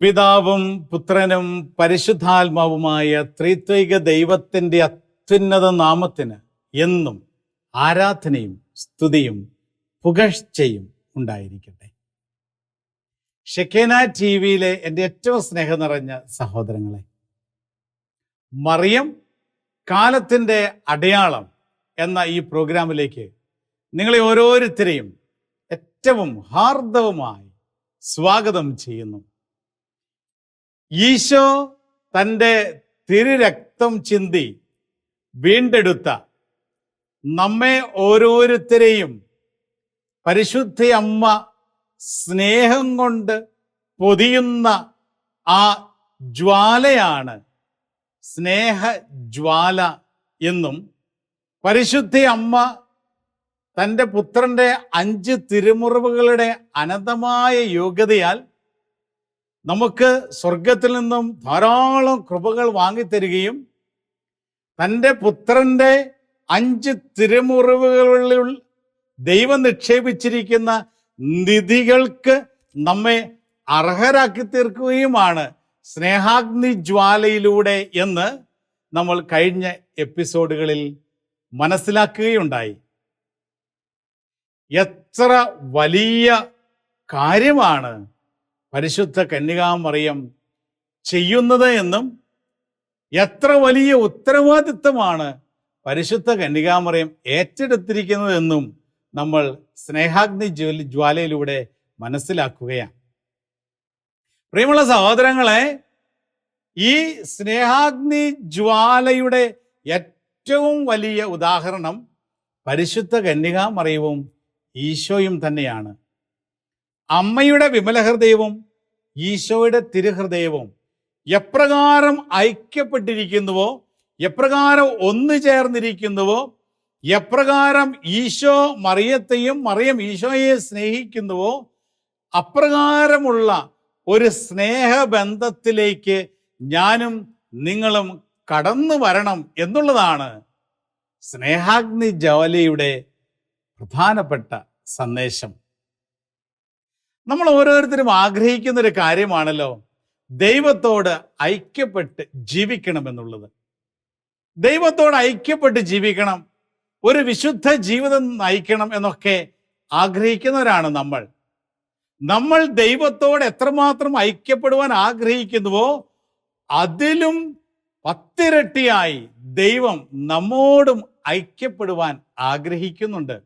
പിതാവും പുത്രനും പരിശുദ്ധാത്മാവുമായ ത്രിത്വിക ദൈവത്തിന്റെ അത്യുന്നത നാമത്തിന് എന്നും ആരാധനയും സ്തുതിയും പുകഴ്ചയും ഉണ്ടായിരിക്കട്ടെ. ഷെക്കേന ടി വിയിലെ എന്റെ ഏറ്റവും സ്നേഹം നിറഞ്ഞ സഹോദരങ്ങളെ മറിയം കാലത്തിന്റെ അടയാളം എന്ന ഈ പ്രോഗ്രാമിലേക്ക് നിങ്ങളെ ഓരോരുത്തരെയും ഏറ്റവും ഹാർദവമായി സ്വാഗതം ചെയ്യുന്നു. ഈശോ തന്റെ തിരുരക്തം ചിന്തി വീണ്ടെടുത്ത നമ്മെ ഓരോരുത്തരെയും പരിശുദ്ധ അമ്മ സ്നേഹം കൊണ്ട് പൊതിയുന്ന ആ ജ്വാലയാണ് സ്നേഹജ്വാല എന്നും പരിശുദ്ധ അമ്മ തന്റെ പുത്രന്റെ അഞ്ച് തിരുമുറിവുകളുടെ അനന്തമായ യോഗ്യതയാൽ നമുക്ക് സ്വർഗത്തിൽ നിന്നും ധാരാളം കൃപകൾ വാങ്ങിത്തരികയും തന്റെ പുത്രന്റെ അഞ്ച് തിരുമുറിവുകളിൽ ദൈവം നിക്ഷേപിച്ചിരിക്കുന്ന നിധികൾക്ക് നമ്മെ അർഹരാക്കി തീർക്കുകയുമാണ്. സ്നേഹാഗ്നി ജ്വാലയിലൂടെ എന്ന് നമ്മൾ കഴിഞ്ഞ എപ്പിസോഡുകളിൽ മനസ്സിലാക്കുകയുണ്ടായി. എത്ര വലിയ കാര്യമാണ് പരിശുദ്ധ കന്യകാമറിയം ചെയ്യുന്നത് എന്നും എത്ര വലിയ ഉത്തരവാദിത്വമാണ് പരിശുദ്ധ കന്യകാമറിയം ഏറ്റെടുത്തിരിക്കുന്നതെന്നും നമ്മൾ സ്നേഹാഗ്നി ജ്വല ജ്വാലയിലൂടെ മനസ്സിലാക്കുകയാണ്. പ്രിയമുള്ള സഹോദരങ്ങളെ ഈ സ്നേഹാഗ്നി ജ്വാലയുടെ ഏറ്റവും വലിയ ഉദാഹരണം പരിശുദ്ധ കന്യകാമറിയവും ഈശോയും തന്നെയാണ്. അമ്മയുടെ വിമലഹൃദയവും ഈശോയുടെ തിരുഹൃദയവും എപ്രകാരം ഐക്യപ്പെട്ടിരിക്കുന്നുവോ എപ്രകാരം ഒന്നു ചേർന്നിരിക്കുന്നുവോ എപ്രകാരം ഈശോ മറിയത്തെയും മറിയം ഈശോയെ സ്നേഹിക്കുന്നുവോ അപ്രകാരമുള്ള ഒരു സ്നേഹബന്ധത്തിലേക്ക് ഞാനും നിങ്ങളും കടന്നു വരണം എന്നുള്ളതാണ് സ്നേഹാഗ്നി ജ്വാലയുടെ പ്രധാനപ്പെട്ട സന്ദേശം. നമ്മൾ ഓരോരുത്തരും ആഗ്രഹിക്കുന്ന ഒരു കാര്യമാണല്ലോ. ദൈവത്തോട് ഐക്യപ്പെട്ട് ജീവിക്കണം എന്നുള്ളത് ദൈവത്തോട് ഐക്യപ്പെട്ട് ജീവിക്കണം. ഒരു വിശുദ്ധ ജീവിതം നയിക്കണം എന്നൊക്കെ ആഗ്രഹിക്കുന്നവരാണ് നമ്മൾ. നമ്മൾ ദൈവത്തോട് എത്രമാത്രം ഐക്യപ്പെടുവാൻ ആഗ്രഹിക്കുന്നുവോ അതിലും പത്തിരട്ടിയായി ദൈവം നമ്മോടും ഐക്യപ്പെടുവാൻ ആഗ്രഹിക്കുന്നുണ്ട്.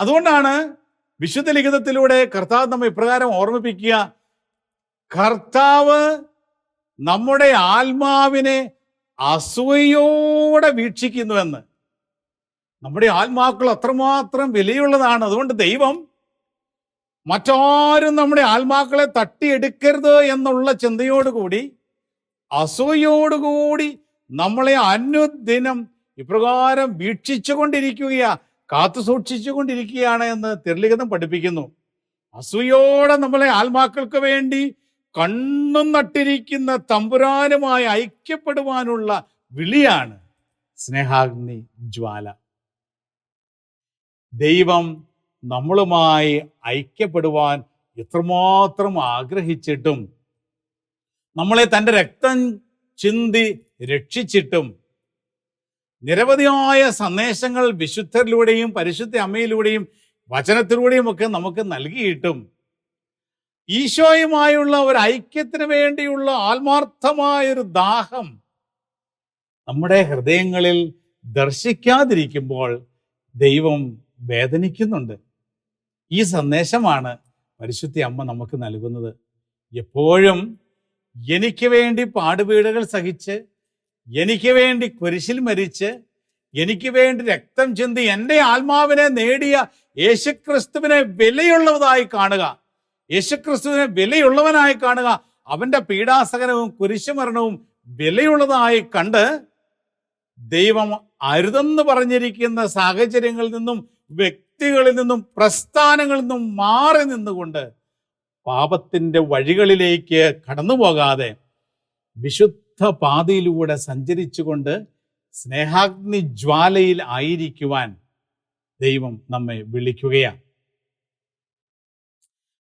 അതുകൊണ്ടാണ് വിശുദ്ധ ലിഖിതത്തിലൂടെ കർത്താവ് നമ്മെ ഇപ്രകാരം ഓർമ്മിപ്പിക്കുക. കർത്താവ് നമ്മുടെ ആത്മാവിനെ അസൂയോടെ വീക്ഷിക്കുന്നുവെന്ന്. നമ്മുടെ ആത്മാക്കൾ അത്രമാത്രം വിലയുള്ളതാണ്. അതുകൊണ്ട് ദൈവം മറ്റാരും നമ്മുടെ ആത്മാക്കളെ തട്ടിയെടുക്കരുത് എന്നുള്ള ചിന്തയോടുകൂടി അസൂയോടുകൂടി നമ്മളെ അനുദിനം ഇപ്രകാരം വീക്ഷിച്ചു കൊണ്ടിരിക്കുകയാ കാത്തു സൂക്ഷിച്ചു കൊണ്ടിരിക്കുകയാണ് എന്ന് തിരലിഖിതം പഠിപ്പിക്കുന്നു. അസൂയോടെ നമ്മളെ ആത്മാക്കൾക്ക് വേണ്ടി കണ്ണും നട്ടിരിക്കുന്ന തമ്പുരാനുമായി ഐക്യപ്പെടുവാനുള്ള വിളിയാണ് സ്നേഹാഗ്നി ജ്വാല. ദൈവം നമ്മളുമായി ഐക്യപ്പെടുവാൻ എത്രമാത്രം ആഗ്രഹിച്ചിട്ടും നമ്മളെ തന്റെ രക്തം ചിന്തി രക്ഷിച്ചിട്ടും നിരവധിയായ സന്ദേശങ്ങൾ വിശുദ്ധരിലൂടെയും പരിശുദ്ധ അമ്മയിലൂടെയും വചനത്തിലൂടെയും ഒക്കെ നമുക്ക് നൽകിയിട്ടും ഈശോയുമായുള്ള ഒരു ഐക്യത്തിന് വേണ്ടിയുള്ള ആത്മാർത്ഥമായൊരു ദാഹം നമ്മുടെ ഹൃദയങ്ങളിൽ ദർശിക്കാതിരിക്കുമ്പോൾ ദൈവം വേദനിക്കുന്നുണ്ട്. ഈ സന്ദേശമാണ് പരിശുദ്ധ അമ്മ നമുക്ക് നൽകുന്നത്. എപ്പോഴും എനിക്ക് വേണ്ടി പാടുപീടുകൾ സഹിച്ച് എനിക്ക് വേണ്ടി കുരിശിൽ മരിച്ച് എനിക്ക് വേണ്ടി രക്തം ചിന്തി എന്റെ ആത്മാവിനെ നേടിയ യേശുക്രിസ്തുവിനെ വിലയുള്ളതായി കാണുക. യേശുക്രിസ്തുവിനെ വിലയുള്ളവനായി കാണുക. അവന്റെ പീഡാസകനവും കുരിശുമരണവും വിലയുള്ളതായി കണ്ട് ദൈവം അരുതെന്ന് പറഞ്ഞിരിക്കുന്ന സാഹചര്യങ്ങളിൽ നിന്നും വ്യക്തികളിൽ നിന്നും പ്രസ്ഥാനങ്ങളിൽ നിന്നും മാറി നിന്നുകൊണ്ട് പാപത്തിന്റെ വഴികളിലേക്ക് കടന്നു പോകാതെ വിശുദ്ധ പാതയിലൂടെ സഞ്ചരിച്ചുകൊണ്ട് സ്നേഹാഗ്നി ജ്വാലയിൽ ആയിരിക്കുവാൻ ദൈവം നമ്മെ വിളിക്കുകയാണ്.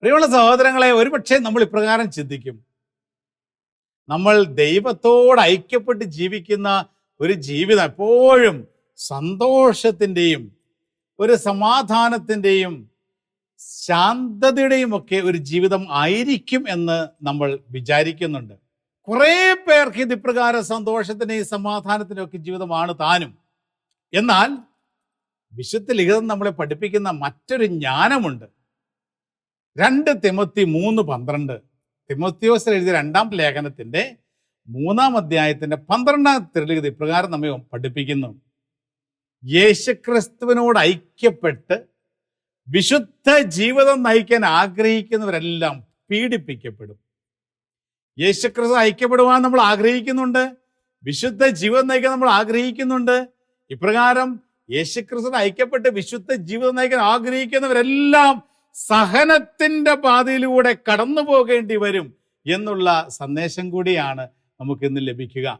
പ്രിയമുള്ള സഹോദരങ്ങളെ ഒരുപക്ഷെ നമ്മൾ ഇപ്രകാരം ചിന്തിക്കും. നമ്മൾ ദൈവത്തോട് ഐക്യപ്പെട്ട് ജീവിക്കുന്ന ഒരു ജീവിതം എപ്പോഴും സന്തോഷത്തിന്റെയും ഒരു സമാധാനത്തിന്റെയും ശാന്തതയുടെയും ഒക്കെ ഒരു ജീവിതം ആയിരിക്കും എന്ന് നമ്മൾ വിചാരിക്കുന്നുണ്ട്. കുറേ പേർക്ക് ഇത് ഇപ്രകാരം സന്തോഷത്തിന്റെയും സമാധാനത്തിന്റെയും ഒക്കെ ജീവിതമാണ് താനും. എന്നാൽ വിശുദ്ധ ലിഖിതം നമ്മളെ പഠിപ്പിക്കുന്ന മറ്റൊരു ജ്ഞാനമുണ്ട്. രണ്ട് തിമത്തി മൂന്ന് പന്ത്രണ്ട്. തിമത്തിയോസ് എഴുതിയ രണ്ടാം ലേഖനത്തിന്റെ മൂന്നാം അധ്യായത്തിന്റെ പന്ത്രണ്ടാം തിരുലിഖിത ഇപ്രകാരം നമ്മെ പഠിപ്പിക്കുന്നു. യേശുക്രിസ്തുവിനോട് ഐക്യപ്പെട്ട് വിശുദ്ധ ജീവിതം നയിക്കാൻ ആഗ്രഹിക്കുന്നവരെല്ലാം പീഡിപ്പിക്കപ്പെടും. യേശുക്രിസ്തു ഐക്യപ്പെടുവാൻ നമ്മൾ ആഗ്രഹിക്കുന്നുണ്ട്. വിശുദ്ധ ജീവിതം നയിക്കാൻ നമ്മൾ ആഗ്രഹിക്കുന്നുണ്ട്. ഇപ്രകാരം യേശുക്രിസ്തു ഐക്യപ്പെട്ട് വിശുദ്ധ ജീവിതം നയിക്കാൻ ആഗ്രഹിക്കുന്നവരെല്ലാം സഹനത്തിന്റെ പാതയിലൂടെ കടന്നു പോകേണ്ടി വരും എന്നുള്ള സന്ദേശം കൂടിയാണ് നമുക്ക് ഇന്ന് ലഭിക്കുക.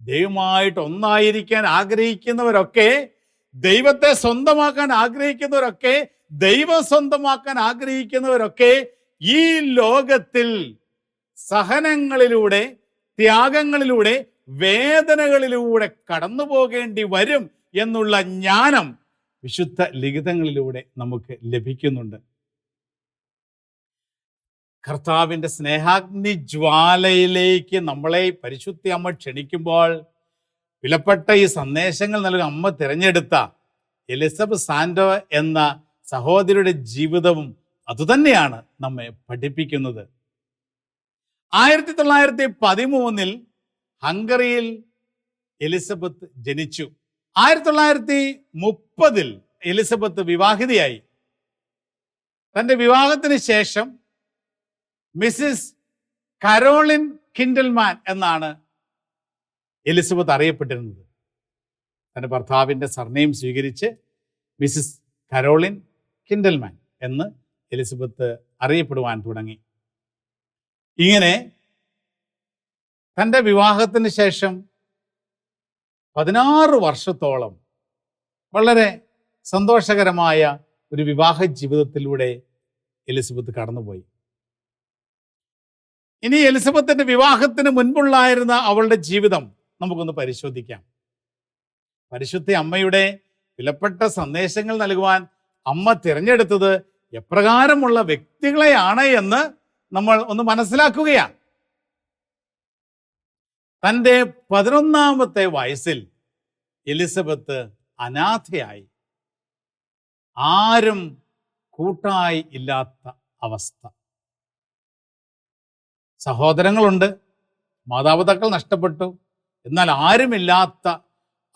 ദൈവമായിട്ട് ഒന്നായിരിക്കാൻ ആഗ്രഹിക്കുന്നവരൊക്കെ ദൈവത്തെ സ്വന്തമാക്കാൻ ആഗ്രഹിക്കുന്നവരൊക്കെ ദൈവം സ്വന്തമാക്കാൻ ആഗ്രഹിക്കുന്നവരൊക്കെ ഈ ലോകത്തിൽ സഹനങ്ങളിലൂടെ ത്യാഗങ്ങളിലൂടെ വേദനകളിലൂടെ കടന്നു പോകേണ്ടി വരും എന്നുള്ള ജ്ഞാനം വിശുദ്ധ ലിഖിതങ്ങളിലൂടെ നമുക്ക് ലഭിക്കുന്നുണ്ട്. കർത്താവിന്റെ സ്നേഹാഗ്നി ജ്വാലയിലേക്ക് നമ്മളെ പരിശുദ്ധി അമ്മ ക്ഷണിക്കുമ്പോൾ വിലപ്പെട്ട ഈ സന്ദേശങ്ങൾ നൽകുന്ന അമ്മ തിരഞ്ഞെടുത്ത എലിസബത്ത് സാൻഡോ എന്ന സഹോദരിയുടെ ജീവിതവും അതുതന്നെയാണ് നമ്മെ പഠിപ്പിക്കുന്നത്. ആയിരത്തി തൊള്ളായിരത്തി പതിമൂന്നിൽ ഹംഗറിയിൽ എലിസബത്ത് ജനിച്ചു. ആയിരത്തി തൊള്ളായിരത്തി മുപ്പതിൽ എലിസബത്ത് വിവാഹിതയായി. തന്റെ വിവാഹത്തിന് ശേഷം മിസ്സിസ് കരോളിൻ കിൻഡൽമാൻ എന്നാണ് എലിസബത്ത് അറിയപ്പെട്ടിരുന്നത്. തന്റെ ഭർത്താവിന്റെ സർനെയിം സ്വീകരിച്ച് മിസ്സിസ് കരോളിൻ കിൻഡൽമാൻ എന്ന് എലിസബത്ത് അറിയപ്പെടുവാൻ തുടങ്ങി. ഇങ്ങനെ തന്റെ വിവാഹത്തിന് ശേഷം പതിനാറ് വർഷത്തോളം വളരെ സന്തോഷകരമായ ഒരു വിവാഹ ജീവിതത്തിലൂടെ എലിസബത്ത് കടന്നുപോയി. ഇനി എലിസബത്തിന്റെ വിവാഹത്തിന് മുൻപുള്ളായിരുന്ന അവളുടെ ജീവിതം നമുക്കൊന്ന് പരിശോധിക്കാം. പരിശുദ്ധ അമ്മയുടെ വിലപ്പെട്ട സന്ദേശങ്ങൾ നൽകുവാൻ അമ്മ തിരഞ്ഞെടുത്തത് എപ്രകാരമുള്ള വ്യക്തികളെയാണ് എന്ന് നമ്മൾ ഒന്ന് മനസ്സിലാക്കുകയാണ് തന്റെ പതിനൊന്നാമത്തെ വയസ്സിൽ എലിസബത്ത് അനാഥയായി. ആരും കൂട്ടായി ഇല്ലാത്ത അവസ്ഥ. സഹോദരങ്ങളുണ്ട് മാതാപിതാക്കൾ നഷ്ടപ്പെട്ടു. എന്നാൽ ആരുമില്ലാത്ത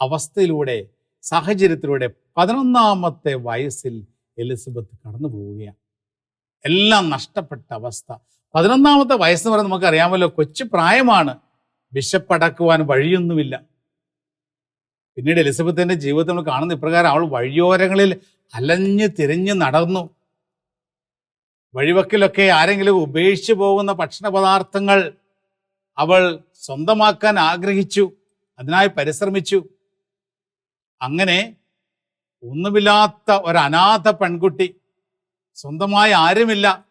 അവസ്ഥയിലൂടെ സാഹചര്യത്തിലൂടെ പതിനൊന്നാമത്തെ വയസ്സിൽ എലിസബത്ത് കടന്നു പോവുകയാണ് എല്ലാം നഷ്ടപ്പെട്ട അവസ്ഥ. പതിനൊന്നാമത്തെ വയസ്സ് വരെ നമുക്കറിയാമല്ലോ കൊച്ചു പ്രായമാണ്. വിശപ്പടക്കുവാൻ വഴിയൊന്നുമില്ല. പിന്നീട് എലിസബത്തിന്റെ ജീവിതത്തിൽ നമ്മൾ കാണുന്ന ഇപ്രകാരം അവൾ വഴിയോരങ്ങളിൽ അലഞ്ഞു തിരിഞ്ഞു നടന്നു. വഴിവക്കിലൊക്കെ ആരെങ്കിലും ഉപേക്ഷിച്ചു പോകുന്ന ഭക്ഷണ പദാർത്ഥങ്ങൾ അവൾ സ്വന്തമാക്കാൻ ആഗ്രഹിച്ചു അതിനായി പരിശ്രമിച്ചു. അങ്ങനെ ഒന്നുമില്ലാത്ത ഒരു അനാഥ പെൺകുട്ടി സ്വന്തമായി ആരുമില്ല.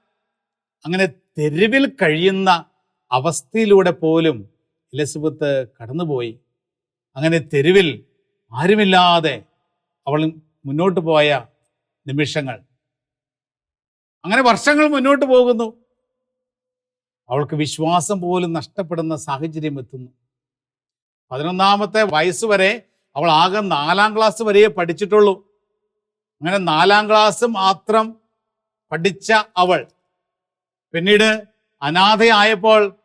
അങ്ങനെ തെരുവിൽ കഴിയുന്ന അവസ്ഥയിലൂടെ പോലും എലിസബത്ത് കടന്നുപോയി. അങ്ങനെ തെരുവിൽ ആരുമില്ലാതെ അവൾ മുന്നോട്ട് പോയ നിമിഷങ്ങൾ. അങ്ങനെ വർഷങ്ങൾ മുന്നോട്ട് പോകുന്നു. അവൾക്ക് വിശ്വാസം പോലും നഷ്ടപ്പെടുന്ന സാഹചര്യം എത്തുന്നു. പതിനൊന്നാമത്തെ വയസ്സ് വരെ അവൾ ആകെ നാലാം ക്ലാസ് വരെയേ പഠിച്ചിട്ടുള്ളൂ. അങ്ങനെ നാലാം ക്ലാസ് മാത്രം പഠിച്ച അവൾ. പിന്നീട് അനാഥയായപ്പോൾ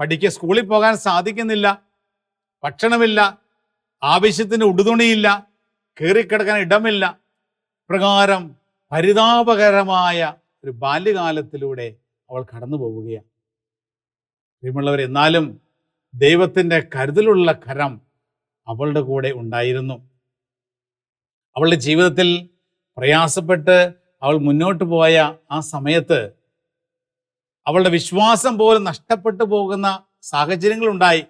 പഠിക്ക സ്കൂളിൽ പോകാൻ സാധിക്കുന്നില്ല. ഭക്ഷണമില്ല. ആവശ്യത്തിന് ഉടുതുണിയില്ല. കയറിക്കിടക്കാൻ ഇടമില്ല. പ്രകാരം പരിതാപകരമായ ഒരു ബാല്യകാലത്തിലൂടെ അവൾ കടന്നു പോവുകയാണ്. പ്രിയമുള്ളവർ എന്നാലും ദൈവത്തിന്റെ കരുതലുള്ള കരം അവളുടെ കൂടെ ഉണ്ടായിരുന്നു. അവളുടെ ജീവിതത്തിൽ പ്രയാസപ്പെട്ട് അവൾ മുന്നോട്ട് പോയ ആ സമയത്ത് അവളുടെ വിശ്വാസം പോലും നഷ്ടപ്പെട്ടു പോകുന്ന സാഹചര്യങ്ങളുണ്ടായി.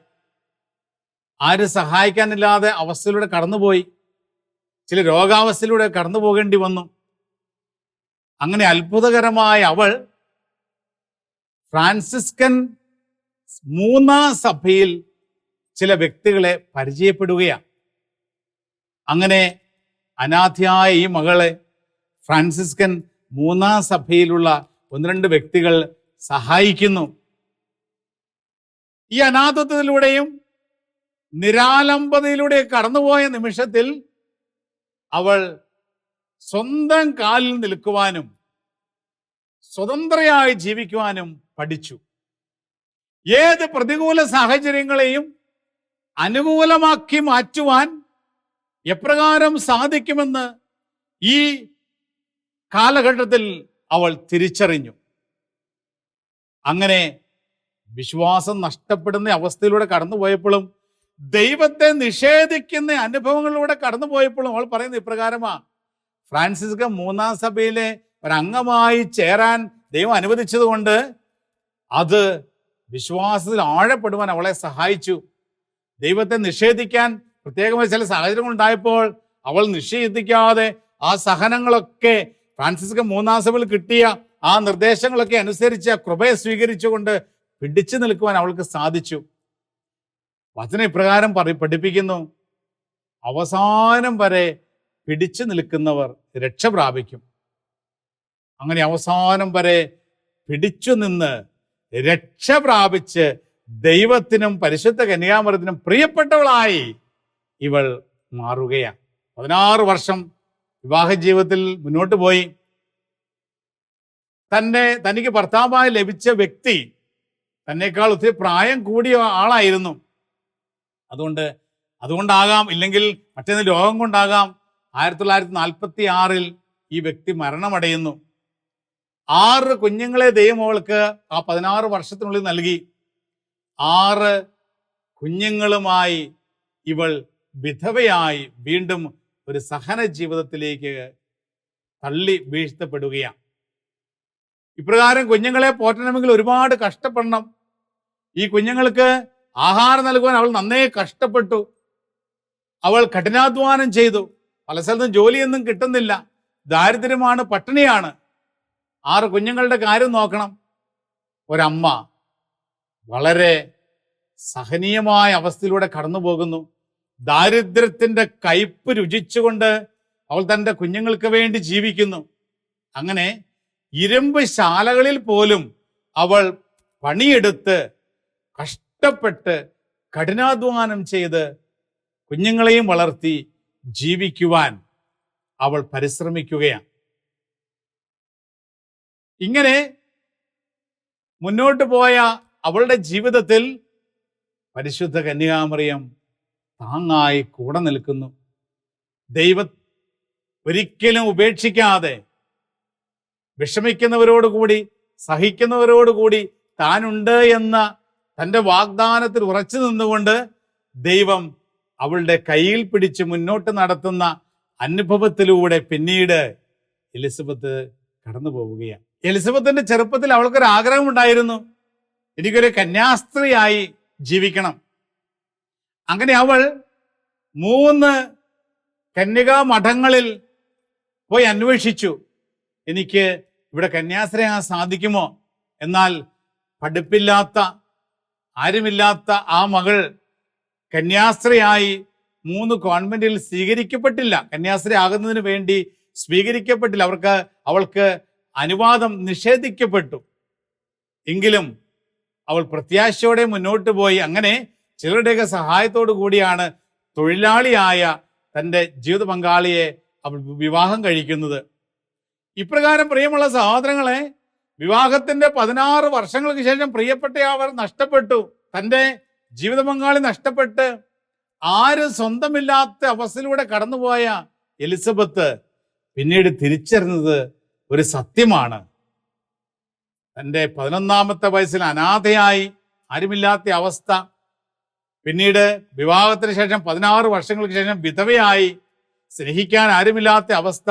ആരും സഹായിക്കാനില്ലാതെ അവസ്ഥയിലൂടെ കടന്നുപോയി. ചില രോഗാവസ്ഥയിലൂടെ കടന്നു പോകേണ്ടി വന്നു. അങ്ങനെ അത്ഭുതകരമായ അവൾ ഫ്രാൻസിസ്കൻ മൂന്നാം സഭയിൽ ചില വ്യക്തികളെ പരിചയപ്പെടുകയാണ്. അങ്ങനെ അനാഥയായ ഈ മകളെ ഫ്രാൻസിസ്കൻ മൂന്നാം സഭയിലുള്ള ഒന്ന് രണ്ട് വ്യക്തികൾ സഹായിക്കുന്നു. ഈ അനാഥത്വത്തിലൂടെയും നിരാലംബതയിലൂടെ കടന്നുപോയ നിമിഷത്തിൽ അവൾ സ്വന്തം കാലിൽ നിൽക്കുവാനും സ്വതന്ത്രയായി ജീവിക്കുവാനും പഠിച്ചു. ഏത് പ്രതികൂല സാഹചര്യങ്ങളെയും അനുകൂലമാക്കി മാറ്റുവാൻ എപ്രകാരം സാധിക്കുമെന്ന് ഈ കാലഘട്ടത്തിൽ അവൾ തിരിച്ചറിഞ്ഞു. അങ്ങനെ വിശ്വാസം നഷ്ടപ്പെടുന്ന അവസ്ഥയിലൂടെ കടന്നുപോയപ്പോഴും ദൈവത്തെ നിഷേധിക്കുന്ന അനുഭവങ്ങളിലൂടെ കടന്നുപോയപ്പോഴും അവൾ പറയുന്നത് ഇപ്രകാരമാ. ഫ്രാൻസിസ്ക മൂന്നാം സഭയിലെ ഒരംഗമായി ചേരാൻ ദൈവം അനുവദിച്ചതുകൊണ്ട് അത് വിശ്വാസത്തിൽ ആഴപ്പെടുവാൻ അവളെ സഹായിച്ചു. ദൈവത്തെ നിഷേധിക്കാൻ പ്രത്യേകമായി ചില സാഹചര്യങ്ങൾ ഉണ്ടായപ്പോൾ അവൾ നിഷേധിക്കാതെ ആ സഹനങ്ങളൊക്കെ ഫ്രാൻസിസ്ക മൂന്നാം സഭയിൽ കിട്ടിയ ആ നിർദ്ദേശങ്ങളൊക്കെ അനുസരിച്ച് കൃപയെ സ്വീകരിച്ചുകൊണ്ട് പിടിച്ചു നിൽക്കുവാൻ അവൾക്ക് സാധിച്ചു. വചന ഇപ്രകാരം പറ പഠിപ്പിക്കുന്നു. അവസാനം വരെ പിടിച്ചു നിൽക്കുന്നവർ രക്ഷ പ്രാപിക്കും. അങ്ങനെ അവസാനം വരെ പിടിച്ചു നിന്ന് രക്ഷ പ്രാപിച്ച് ദൈവത്തിനും പരിശുദ്ധ കന്യാമരത്തിനും പ്രിയപ്പെട്ടവളായി ഇവൾ മാറുകയാണ്. പതിനാറ് വർഷം വിവാഹ ജീവിതത്തിൽ മുന്നോട്ട് പോയി. തന്നെ തനിക്ക് ഭർത്താവായി ലഭിച്ച വ്യക്തി തന്നെക്കാൾ ഒത്തിരി പ്രായം കൂടിയ ആളായിരുന്നു. അതുകൊണ്ട് അതുകൊണ്ടാകാം ഇല്ലെങ്കിൽ മറ്റേത് രോഗം കൊണ്ടാകാം. ആയിരത്തി തൊള്ളായിരത്തി നാൽപ്പത്തി ആറിൽ ഈ വ്യക്തി മരണമടയുന്നു. ആറ് കുഞ്ഞുങ്ങളെ ദൈവം ആ പതിനാറ് വർഷത്തിനുള്ളിൽ നൽകി. ആറ് കുഞ്ഞുങ്ങളുമായി ഇവൾ വിധവയായി വീണ്ടും ഒരു സഹന ജീവിതത്തിലേക്ക് തള്ളി വീഴ്ത്തപ്പെടുകയാണ്. ഇപ്രകാരം കുഞ്ഞുങ്ങളെ പോറ്റണമെങ്കിൽ ഒരുപാട് കഷ്ടപ്പെടണം. ഈ കുഞ്ഞുങ്ങൾക്ക് ആഹാരം നൽകുവാൻ അവൾ നന്നേ കഷ്ടപ്പെട്ടു. അവൾ കഠിനാധ്വാനം ചെയ്തു. പല സ്ഥലത്തും ജോലിയൊന്നും കിട്ടുന്നില്ല. ദാരിദ്ര്യമാണ് പട്ടിണിയാണ്. ആറ് കുഞ്ഞുങ്ങളുടെ കാര്യം നോക്കണം. ഒരമ്മ വളരെ സഹനീയമായ അവസ്ഥയിലൂടെ കടന്നു പോകുന്നു ദാരിദ്ര്യത്തിന്റെ കയ്പ് രുചിച്ചുകൊണ്ട് അവൾ തന്റെ കുഞ്ഞുങ്ങൾക്ക് വേണ്ടി ജീവിക്കുന്നു. അങ്ങനെ ഇരുമ്പ് ശാലകളിൽ പോലും അവൾ പണിയെടുത്ത് കഷ്ടപ്പെട്ട് കഠിനാധ്വാനം ചെയ്ത് കുഞ്ഞുങ്ങളെയും വളർത്തി ജീവിക്കുവാൻ അവൾ പരിശ്രമിക്കുകയാണ്. ഇങ്ങനെ മുന്നോട്ട് പോയ അവളുടെ ജീവിതത്തിൽ പരിശുദ്ധ കന്യാമറിയം താങ്ങായി കൂടെ നിൽക്കുന്നു. ദൈവ ഒരിക്കലും ഉപേക്ഷിക്കാതെ വിഷമിക്കുന്നവരോടുകൂടി സഹിക്കുന്നവരോടുകൂടി താനുണ്ട് എന്ന തന്റെ വാഗ്ദാനത്തിൽ ഉറച്ചു നിന്നുകൊണ്ട് ദൈവം അവളുടെ കയ്യിൽ പിടിച്ച് മുന്നോട്ട് നടത്തുന്ന അനുഭവത്തിലൂടെ പിന്നീട് എലിസബത്ത് കടന്നു പോവുകയാണ് എലിസബത്തിന്റെ ചെറുപ്പത്തിൽ അവൾക്കൊരു ആഗ്രഹം ഉണ്ടായിരുന്നു എനിക്കൊരു കന്യാസ്ത്രീയായി ജീവിക്കണം. അങ്ങനെ അവൾ മൂന്ന് കന്യകാ മഠങ്ങളിൽ പോയി അന്വേഷിച്ചു. എനിക്ക് ഇവിടെ കന്യാസ്ത്രീയാകാൻ സാധിക്കുമോ? എന്നാൽ പഠിപ്പില്ലാത്ത ആരുമില്ലാത്ത ആ മകൾ കന്യാസ്ത്രയായി മൂന്ന് കോൺവെന്റിൽ സ്വീകരിക്കപ്പെട്ടില്ല. കന്യാസ്ത്രീ ആകുന്നതിന് വേണ്ടി സ്വീകരിക്കപ്പെട്ടില്ല. അവർക്ക് അവൾക്ക് അനുവാദം നിഷേധിക്കപ്പെട്ടു. എങ്കിലും അവൾ പ്രത്യാശയോടെ മുന്നോട്ട് പോയി. അങ്ങനെ ചിലരുടെയൊക്കെ സഹായത്തോടു കൂടിയാണ് തൊഴിലാളിയായ തന്റെ ജീവിത പങ്കാളിയെ അവൾ വിവാഹം കഴിക്കുന്നത്. ഇപ്രകാരം പ്രിയമുള്ള സഹോദരങ്ങളെ വിവാഹത്തിന്റെ പതിനാറ് വർഷങ്ങൾക്ക് ശേഷം പ്രിയപ്പെട്ട അവർ നഷ്ടപ്പെട്ടു. തന്റെ ജീവിത പങ്കാളി നഷ്ടപ്പെട്ട് ആരും സ്വന്തമില്ലാത്ത അവസ്ഥയിലൂടെ കടന്നുപോയ എലിസബത്ത് പിന്നീട് തിരിച്ചറിഞ്ഞത് ഒരു സത്യമാണ്. തന്റെ പതിനൊന്നാമത്തെ വയസ്സിൽ അനാഥയായി ആരുമില്ലാത്ത അവസ്ഥ പിന്നീട് വിവാഹത്തിന് ശേഷം പതിനാറ് വർഷങ്ങൾക്ക് ശേഷം വിധവയായി സ്നേഹിക്കാൻ ആരുമില്ലാത്ത അവസ്ഥ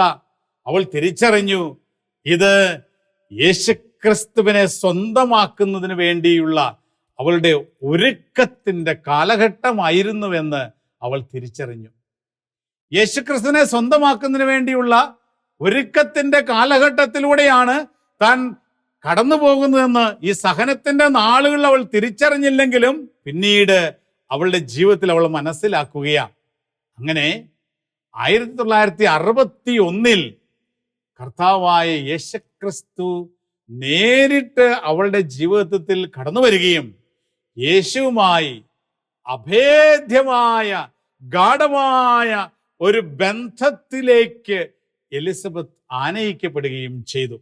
അവൾ തിരിച്ചറിഞ്ഞു. ഇത് യേശുക്രിസ്തുവിനെ സ്വന്തമാക്കുന്നതിന് വേണ്ടിയുള്ള അവളുടെ ഒരുക്കത്തിന്റെ കാലഘട്ടമായിരുന്നുവെന്ന് അവൾ തിരിച്ചറിഞ്ഞു. യേശുക്രിസ്തുവിനെ സ്വന്തമാക്കുന്നതിന് വേണ്ടിയുള്ള ഒരുക്കത്തിന്റെ കാലഘട്ടത്തിലൂടെയാണ് താൻ കടന്നു പോകുന്നതെന്ന് ഈ സഹനത്തിന്റെ നാളുകൾ അവൾ തിരിച്ചറിഞ്ഞില്ലെങ്കിലും പിന്നീട് അവളുടെ ജീവിതത്തിൽ അവൾ മനസ്സിലാക്കുകയാണ്. അങ്ങനെ ആയിരത്തി തൊള്ളായിരത്തി അറുപത്തി ഒന്നിൽ കർത്താവായ യേശുക്രിസ്തു നേരിട്ട് അവളുടെ ജീവിതത്തിൽ കടന്നു വരികയും യേശുവുമായി അഭേദ്യമായ ഗാഠമായ ഒരു ബന്ധത്തിലേക്ക് എലിസബത്ത് ആനയിക്കപ്പെടുകയും ചെയ്തു.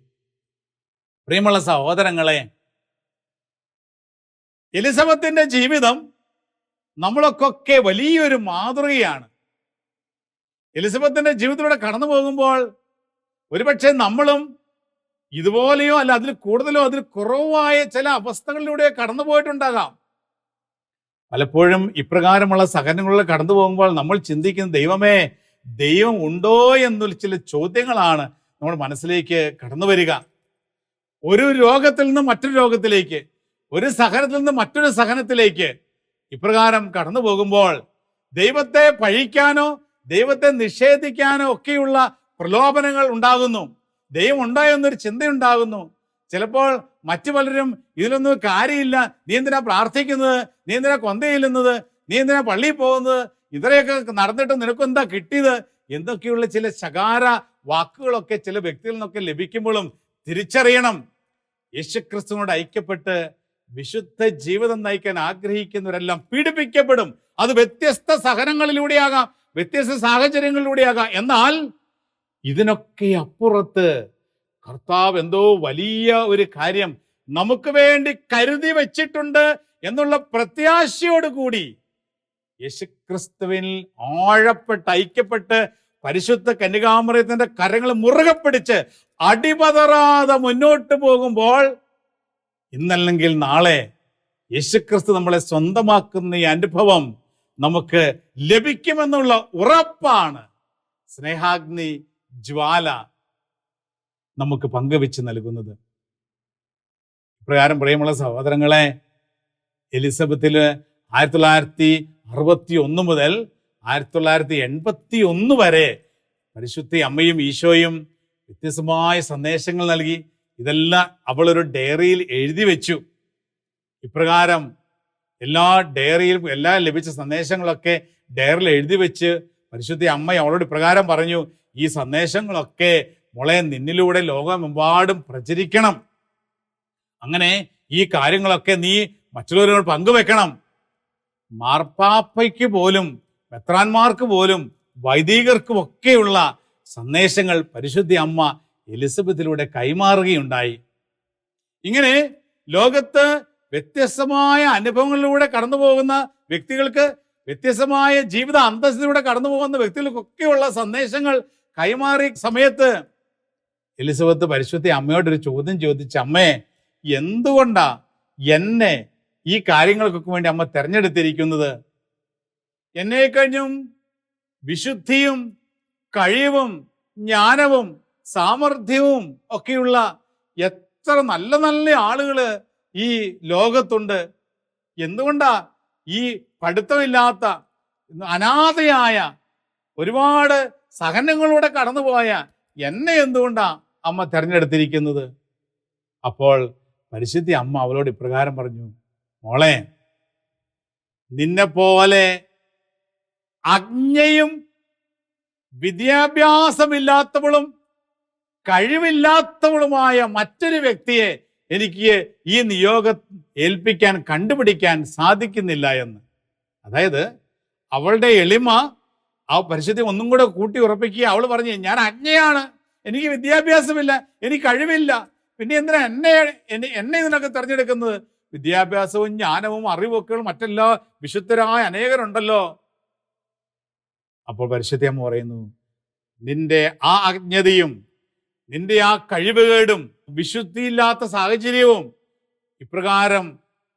പ്രിയമുള്ള സഹോദരങ്ങളെ എലിസബത്തിന്റെ ജീവിതം നമ്മളൊക്കെ വലിയൊരു മാതൃകയാണ്. എലിസബത്തിന്റെ ജീവിതത്തിലൂടെ കടന്നു പോകുമ്പോൾ ഒരുപക്ഷെ നമ്മളും ഇതുപോലെയോ അല്ല അതിൽ കൂടുതലോ അതിൽ കുറവായ ചില അവസ്ഥകളിലൂടെ കടന്നു പോയിട്ടുണ്ടാകാം. പലപ്പോഴും ഇപ്രകാരമുള്ള സഹനങ്ങളിലൂടെ കടന്നു പോകുമ്പോൾ നമ്മൾ ചിന്തിക്കുന്ന ദൈവമേ ദൈവം ഉണ്ടോ എന്നുള്ള ചില ചോദ്യങ്ങളാണ് നമ്മൾ മനസ്സിലേക്ക് കടന്നു വരിക. ഒരു രോഗത്തിൽ നിന്ന് മറ്റൊരു രോഗത്തിലേക്ക് ഒരു സഹനത്തിൽ നിന്ന് മറ്റൊരു സഹനത്തിലേക്ക് ഇപ്രകാരം കടന്നു പോകുമ്പോൾ ദൈവത്തെ പഴിക്കാനോ ദൈവത്തെ നിഷേധിക്കാനോ ഒക്കെയുള്ള പ്രലോഭനങ്ങൾ ഉണ്ടാകുന്നു. ദൈവം ഉണ്ടോ എന്നൊരു ചിന്തയുണ്ടാകുന്നു. ചിലപ്പോൾ മറ്റു പലരും ഇതിലൊന്നും കാര്യമില്ല. നീ എന്തിനാ പ്രാർത്ഥിക്കുന്നത്? നീ എന്തിനാ കൊന്തയില്ലുന്നത് നീ എന്തിനാ പള്ളിയിൽ പോകുന്നത്? ഇത്രയൊക്കെ നടന്നിട്ട് നിനക്കെന്താ കിട്ടിയത്? എന്തൊക്കെയുള്ള ചില ശകാര വാക്കുകളൊക്കെ ചില വ്യക്തികളിൽ നിന്നൊക്കെ ലഭിക്കുമ്പോഴും തിരിച്ചറിയണം. യേശുക്രിസ്തുവിനോട് ഐക്യപ്പെട്ട് വിശുദ്ധ ജീവിതം നയിക്കാൻ ആഗ്രഹിക്കുന്നവരെല്ലാം പീഡിപ്പിക്കപ്പെടും. അത് വ്യത്യസ്ത സഹനങ്ങളിലൂടെയാകാം വ്യത്യസ്ത സാഹചര്യങ്ങളിലൂടെയാകാം. എന്നാൽ ഇതിനൊക്കെ അപ്പുറത്ത് കർത്താവ് എന്തോ വലിയ ഒരു കാര്യം നമുക്ക് വേണ്ടി കരുതി വച്ചിട്ടുണ്ട് എന്നുള്ള പ്രത്യാശയോടുകൂടി യേശുക്രിസ്തുവിൽ ആഴപ്പെട്ട് ഐക്യപ്പെട്ട് പരിശുദ്ധ കന്യകാമൃതത്തിന്റെ കരങ്ങൾ മുറുകെ പിടിച്ച് അടിപതറാതെ മുന്നോട്ട് പോകുമ്പോൾ ഇന്നല്ലെങ്കിൽ നാളെ യേശുക്രിസ്തു നമ്മളെ സ്വന്തമാക്കുന്ന ഈ അനുഭവം നമുക്ക് ലഭിക്കുമെന്നുള്ള ഉറപ്പാണ്. സ്നേഹാഗ്നി ജ്വാല നമുക്ക് പങ്കുവെച്ച് നൽകുന്നത്. ഇപ്രകാരം പ്രിയമുള്ള സഹോദരങ്ങളെ എലിസബത്തിൽ ആയിരത്തി തൊള്ളായിരത്തി അറുപത്തി ഒന്ന് മുതൽ ആയിരത്തി തൊള്ളായിരത്തി എൺപത്തി ഒന്ന് വരെ പരിശുദ്ധി അമ്മയും ഈശോയും വ്യത്യസ്തമായ സന്ദേശങ്ങൾ നൽകി. ഇതെല്ലാം അവളൊരു ഡയറിയിൽ എഴുതി വെച്ചു. ഇപ്രകാരം എല്ലാ ഡയറിയിലും എല്ലാ ലഭിച്ച സന്ദേശങ്ങളൊക്കെ ഡയറിയിൽ എഴുതി വെച്ച് പരിശുദ്ധ അമ്മ അവളോട് ഇപ്രകാരം പറഞ്ഞു ഈ സന്ദേശങ്ങളൊക്കെ മോളെ നിന്നിലൂടെ ലോകമെമ്പാടും പ്രചരിക്കണം. അങ്ങനെ ഈ കാര്യങ്ങളൊക്കെ നീ മറ്റുള്ളവരോട് പങ്കുവെക്കണം. മാർപ്പാപ്പയ്ക്ക് പോലും മെത്രാന്മാർക്ക് പോലും വൈദികർക്കും ഒക്കെയുള്ള സന്ദേശങ്ങൾ പരിശുദ്ധി അമ്മ എലിസബത്തിലൂടെ കൈമാറുകയുണ്ടായി. ഇങ്ങനെ ലോകത്ത് വ്യത്യസ്തമായ അനുഭവങ്ങളിലൂടെ കടന്നു പോകുന്ന വ്യക്തികൾക്ക് വ്യത്യസ്തമായ ജീവിത അന്തസ്സിലൂടെ കടന്നു പോകുന്ന വ്യക്തികൾക്കൊക്കെയുള്ള സന്ദേശങ്ങൾ കൈമാറിയ സമയത്ത് എലിസബത്ത് പരിശുദ്ധ അമ്മയോടൊരു ചോദ്യം ചോദിച്ച അമ്മേ എന്തുകൊണ്ടാ എന്നെ ഈ കാര്യങ്ങൾക്കൊക്കെ വേണ്ടി അമ്മ തിരഞ്ഞെടുത്തിരിക്കുന്നത്? എന്നെ കഴിഞ്ഞും വിശുദ്ധിയും കഴിവും ജ്ഞാനവും സാമർഥ്യവും ഒക്കെയുള്ള എത്ര നല്ല നല്ല ആളുകൾ ഈ ലോകത്തുണ്ട്. എന്തുകൊണ്ടാ ഈ പഠിത്തമില്ലാത്ത അനാഥയായ ഒരുപാട് സഹനങ്ങളിലൂടെ കടന്നുപോയ എന്നെ എന്തുകൊണ്ടാ അമ്മ തിരഞ്ഞെടുത്തിരിക്കുന്നത്? അപ്പോൾ പരിശുദ്ധി അമ്മ അവളോട് ഇപ്രകാരം പറഞ്ഞു മോളെ നിന്നെപ്പോലെ അജ്ഞയും വിദ്യാഭ്യാസമില്ലാത്തവളും കഴിവില്ലാത്തവളുമായ മറ്റൊരു വ്യക്തിയെ എനിക്ക് ഈ നിയോഗം ഏൽപ്പിക്കാൻ കണ്ടുപിടിക്കാൻ സാധിക്കുന്നില്ല എന്ന്. അതായത് അവളുടെ എളിമ ആ പരിശുദ്ധി ഒന്നും കൂടെ കൂട്ടി ഉറപ്പിക്കുക. അവൾ പറഞ്ഞു ഞാൻ അജ്ഞയാണ്. എനിക്ക് വിദ്യാഭ്യാസമില്ല. എനിക്ക് കഴിവില്ല. പിന്നെ എന്തിനാ എന്നെ എന്നെ ഇതിനൊക്കെ തിരഞ്ഞെടുക്കുന്നത്? വിദ്യാഭ്യാസവും ജ്ഞാനവും അറിവൊക്കെ മറ്റെല്ലാ വിശുദ്ധരായ അനേകരുണ്ടല്ലോ. അപ്പോൾ പരിശുദ്ധി അമ്മ പറയുന്നു നിന്റെ ആ അജ്ഞതയും നിന്റെ ആ കഴിവുകേടും വിശുദ്ധിയില്ലാത്ത സാഹചര്യവും ഇപ്രകാരം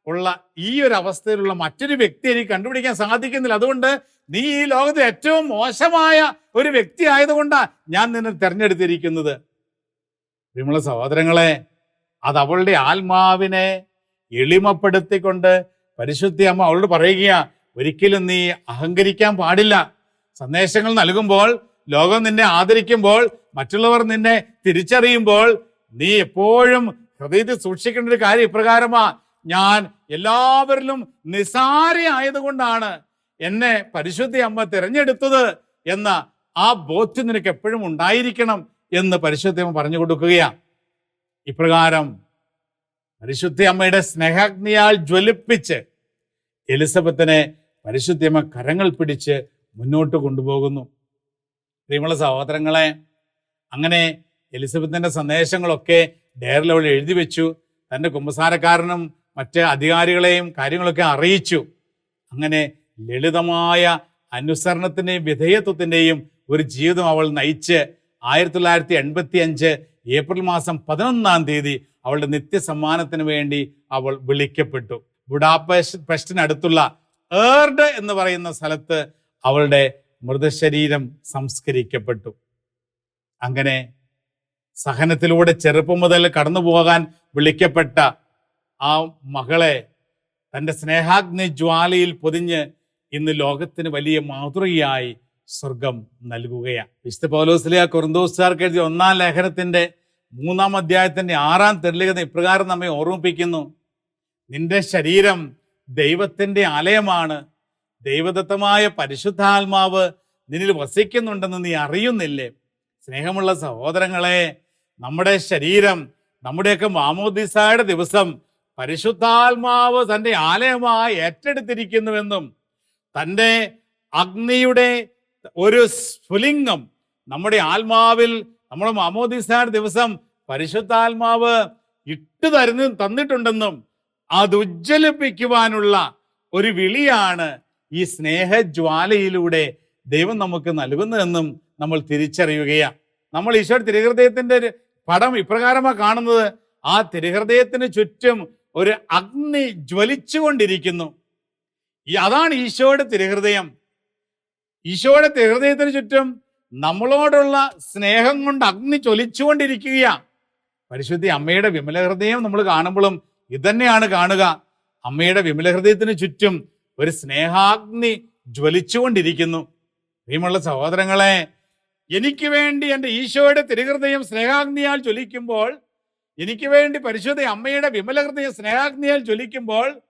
ഉള്ള ഈ ഒരു അവസ്ഥയിലുള്ള മറ്റൊരു വ്യക്തി എനിക്ക് കണ്ടുപിടിക്കാൻ സാധിക്കുന്നില്ല. അതുകൊണ്ട് നീ ഈ ലോകത്ത് ഏറ്റവും മോശമായ ഒരു വ്യക്തി ആയതുകൊണ്ടാണ് ഞാൻ നിന്നെ തിരഞ്ഞെടുത്തിരിക്കുന്നത്. വിമള സഹോദരങ്ങളെ അത് അവളുടെ ആത്മാവിനെ എളിമപ്പെടുത്തിക്കൊണ്ട് പരിശുദ്ധി അമ്മ അവളോട് പറയുക ഒരിക്കലും നീ അഹങ്കരിക്കാൻ പാടില്ല. സന്ദേശങ്ങൾ നൽകുമ്പോൾ ലോകം നിന്നെ ആദരിക്കുമ്പോൾ മറ്റുള്ളവർ നിന്നെ തിരിച്ചറിയുമ്പോൾ നീ എപ്പോഴും ഹൃദയത്തിൽ സൂക്ഷിക്കേണ്ട ഒരു കാര്യം ഇപ്രകാരമാ. ഞാൻ എല്ലാവരിലും നിസാരയായതുകൊണ്ടാണ് എന്നെ പരിശുദ്ധി അമ്മ തിരഞ്ഞെടുത്തത് എന്ന ആ ബോധ്യം നിനക്ക് എപ്പോഴും ഉണ്ടായിരിക്കണം എന്ന് പരിശുദ്ധി അമ്മ പറഞ്ഞു കൊടുക്കുകയാ. ഇപ്രകാരം പരിശുദ്ധി അമ്മയുടെ സ്നേഹാഗ്നിയാൽ ജ്വലിപ്പിച്ച് എലിസബത്തിനെ പരിശുദ്ധിയമ്മ കരങ്ങൾ പിടിച്ച് മുന്നോട്ട് കൊണ്ടുപോകുന്നു. പ്രിയമുള്ള സഹോദരങ്ങളെ അങ്ങനെ എലിസബത്തിന്റെ സന്ദേശങ്ങളൊക്കെ ഡയറിൽ അവൾ എഴുതി വെച്ചു. തന്റെ കുമ്പസാരക്കാരനും മറ്റ് അധികാരികളെയും കാര്യങ്ങളൊക്കെ അറിയിച്ചു. അങ്ങനെ ലളിതമായ അനുസരണത്തിന്റെയും വിധേയത്വത്തിന്റെയും ഒരു ജീവിതം അവൾ നയിച്ച് ആയിരത്തി തൊള്ളായിരത്തി എൺപത്തി അഞ്ച് ഏപ്രിൽ മാസം പതിനൊന്നാം തീയതി അവളുടെ നിത്യസമ്മാനത്തിന് വേണ്ടി അവൾ വിളിക്കപ്പെട്ടു. ബുഡാപെസ്റ്റ് പെസ്റ്റിനടുത്തുള്ള ഏർഡ് എന്ന് പറയുന്ന സ്ഥലത്ത് അവളുടെ മൃതശരീരം സംസ്കരിക്കപ്പെട്ടു. അങ്ങനെ സഹനത്തിലൂടെ ചെറുപ്പം മുതൽ കടന്നു പോകാൻ വിളിക്കപ്പെട്ട ആ മകളെ തന്റെ സ്നേഹാഗ്നി ജ്വാലയിൽ പൊതിഞ്ഞ് ഇന്ന് ലോകത്തിന് വലിയ മാതൃകയായി സ്വർഗം നൽകുകയാണ്. വിശുദ്ധ പൗലോസിലെ കൊറിന്തോസുകാർക്ക് എഴുതിയ ഒന്നാം ലേഖനത്തിന്റെ മൂന്നാം അധ്യായത്തിന്റെ ആറാം തെരലികത ഇപ്രകാരം നമ്മെ ഓർമ്മിപ്പിക്കുന്നു. നിന്റെ ശരീരം ദൈവത്തിന്റെ ആലയമാണ്. ദൈവദത്തമായ പരിശുദ്ധാത്മാവ് നിന്നിൽ വസിക്കുന്നുണ്ടെന്ന് നീ അറിയുന്നില്ലേ? സ്നേഹമുള്ള സഹോദരങ്ങളെ നമ്മുടെ ശരീരം നമ്മുടെയൊക്കെ മാമോദിസായുടെ ദിവസം പരിശുദ്ധാത്മാവ് തന്റെ ആലയമായി ഏറ്റെടുത്തിരിക്കുന്നുവെന്നും തന്റെ അഗ്നിയുടെ ഒരു സ്ഫുലിംഗം നമ്മുടെ ആത്മാവിൽ നമ്മുടെ മാമോദിസായുടെ ദിവസം പരിശുദ്ധാത്മാവ് ഇട്ടു തരുന്ന തന്നിട്ടുണ്ടെന്നും അത് ഉജ്ജ്വലിപ്പിക്കുവാനുള്ള ഒരു വിളിയാണ് ഈ സ്നേഹജ്വാലയിലൂടെ ദൈവം നമുക്ക് നൽകുന്നതെന്നും നമ്മൾ തിരിച്ചറിയുകയാണ് നമ്മൾ ഈശോയുടെ തിരുഹൃദയത്തിന്റെ ഒരു പടം ഇപ്രകാരമാണ് കാണുന്നത്. ആ തിരുഹൃദയത്തിന് ചുറ്റും ഒരു അഗ്നി ജ്വലിച്ചുകൊണ്ടിരിക്കുന്നു. അതാണ് ഈശോയുടെ തിരുഹൃദയം. ഈശോയുടെ തിരുഹൃദയത്തിന് ചുറ്റും നമ്മളോടുള്ള സ്നേഹം കൊണ്ട് അഗ്നി ചൊലിച്ചുകൊണ്ടിരിക്കുകയാണ് പരിശുദ്ധി അമ്മയുടെ വിമല ഹൃദയം നമ്മൾ കാണുമ്പോഴും ഇതന്നെയാണ് കാണുക. അമ്മയുടെ വിമല ഹൃദയത്തിന് ചുറ്റും ഒരു സ്നേഹാഗ്നി ജ്വലിച്ചുകൊണ്ടിരിക്കുന്നു. പ്രിയമുള്ള സഹോദരങ്ങളെ എനിക്ക് വേണ്ടി എന്റെ ഈശോയുടെ തിരുഹൃദയം സ്നേഹാഗ്നിയാൽ ജ്വലിക്കുമ്പോൾ എനിക്ക് വേണ്ടി പരിശുദ്ധ അമ്മയുടെ വിമലഹൃദയം സ്നേഹാഗ്നിയാൽ ജ്വലിക്കുമ്പോൾ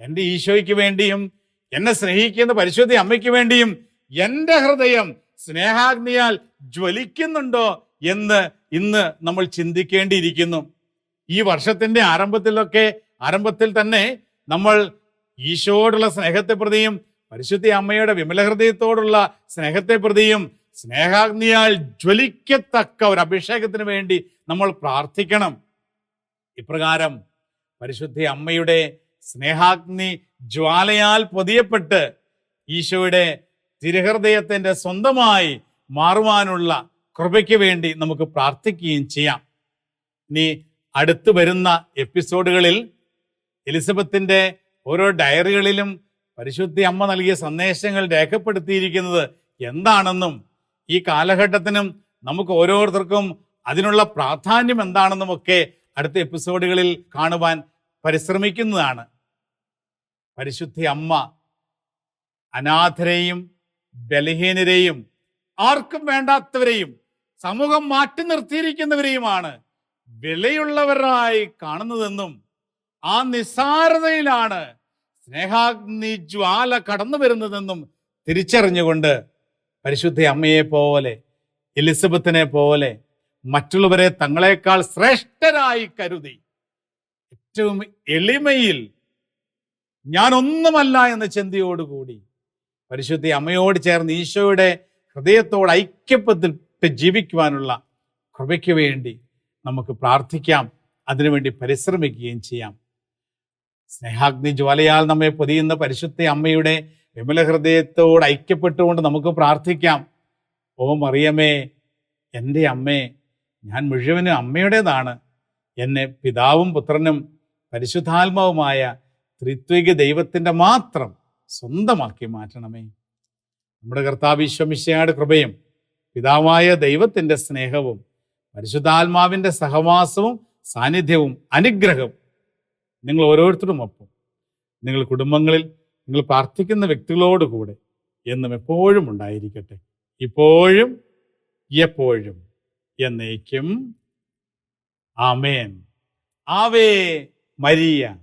എന്റെ ഈശോയ്ക്ക് വേണ്ടിയും എന്നെ സ്നേഹിക്കുന്ന പരിശുദ്ധ അമ്മയ്ക്ക് വേണ്ടിയും എന്റെ ഹൃദയം സ്നേഹാഗ്നിയാൽ ജ്വലിക്കുന്നുണ്ടോ എന്ന് ഇന്ന് നമ്മൾ ചിന്തിക്കേണ്ടിയിരിക്കുന്നു. ഈ വർഷത്തിന്റെ ആരംഭത്തിലൊക്കെ ആരംഭത്തിൽ തന്നെ നമ്മൾ ഈശോയോടുള്ള സ്നേഹത്തെ പ്രതിയും പരിശുദ്ധ അമ്മയുടെ വിമലഹൃദയത്തോടുള്ള സ്നേഹത്തെ പ്രതിയും സ്നേഹാഗ്നിയാൽ ജ്വലിക്കത്തക്ക ഒരു അഭിഷേകത്തിന് വേണ്ടി നമ്മൾ പ്രാർത്ഥിക്കണം. ഇപ്രകാരം പരിശുദ്ധ അമ്മയുടെ സ്നേഹാഗ്നി ജ്വാലയാൽ പൊതിയപ്പെട്ട് ഈശോയുടെ തിരുഹൃദയത്തിന്റെ സ്വന്തമായി മാറുവാനുള്ള കൃപയ്ക്ക് വേണ്ടി നമുക്ക് പ്രാർത്ഥിക്കുകയും ചെയ്യാം. ഇനി അടുത്തു വരുന്ന എപ്പിസോഡുകളിൽ എലിസബത്തിന്റെ ഓരോ ഡയറികളിലും പരിശുദ്ധി അമ്മ നൽകിയ സന്ദേശങ്ങൾ രേഖപ്പെടുത്തിയിരിക്കുന്നത് എന്താണെന്നും ഈ കാലഘട്ടത്തിനും നമുക്ക് ഓരോരുത്തർക്കും അതിനുള്ള പ്രാധാന്യം എന്താണെന്നും ഒക്കെ അടുത്ത എപ്പിസോഡുകളിൽ കാണുവാൻ പരിശ്രമിക്കുന്നതാണ്. പരിശുദ്ധി അമ്മ അനാഥരെയും ബലഹീനരെയും ആർക്കും വേണ്ടാത്തവരെയും സമൂഹം മാറ്റി നിർത്തിയിരിക്കുന്നവരെയുമാണ് വിലയുള്ളവരായി കാണുന്നതെന്നും ആ നിസ്സാരതയിലാണ് സ്നേഹാഗ്നി ജ്വാല കടന്നു വരുന്നതെന്നും തിരിച്ചറിഞ്ഞുകൊണ്ട് പരിശുദ്ധ അമ്മയെ പോലെ എലിസബത്തിനെ പോലെ മറ്റുള്ളവരെ തങ്ങളെക്കാൾ ശ്രേഷ്ഠരായി കരുതി. ഏറ്റവും എളിമയിൽ ഞാനൊന്നുമല്ല എന്ന ചിന്തയോടുകൂടി പരിശുദ്ധ അമ്മയോട് ചേർന്ന് ഈശോയുടെ ഹൃദയത്തോട് ഐക്യപ്പെട്ട് ജീവിക്കുവാനുള്ള കൃപയ്ക്ക് വേണ്ടി നമുക്ക് പ്രാർത്ഥിക്കാം. അതിനുവേണ്ടി പരിശ്രമിക്കുകയും ചെയ്യാം. സ്നേഹാഗ്നി ജ്വാലയാൽ നമ്മെ പൊതിയുന്ന പരിശുദ്ധ അമ്മയുടെ വിമല ഹൃദയത്തോട് ഐക്യപ്പെട്ടുകൊണ്ട് നമുക്ക് പ്രാർത്ഥിക്കാം. ഓ മറിയമേ എന്റെ അമ്മേ ഞാൻ മുഴുവനും അമ്മയുടേതാണ്. എന്നെ പിതാവും പുത്രനും പരിശുദ്ധാത്മാവുമായ ത്രിത്വിക ദൈവത്തിന്റെ മാത്രം സ്വന്തമാക്കി മാറ്റണമേ. നമ്മുടെ കർത്താവിശ്വമിശയുടെ കൃപയും പിതാവായ ദൈവത്തിന്റെ സ്നേഹവും പരിശുദ്ധാത്മാവിന്റെ സഹവാസവും സാന്നിധ്യവും അനുഗ്രഹവും നിങ്ങൾ ഓരോരുത്തരും ഒപ്പം. നിങ്ങൾ കുടുംബങ്ങളിൽ നിങ്ങൾ പ്രാർത്ഥിക്കുന്ന വ്യക്തികളോട് കൂടെ എന്നും എപ്പോഴും ഉണ്ടായിരിക്കട്ടെ. ഇപ്പോഴും എപ്പോഴും എന്നേക്കും. ആമേൻ. ആവേ മരിയ.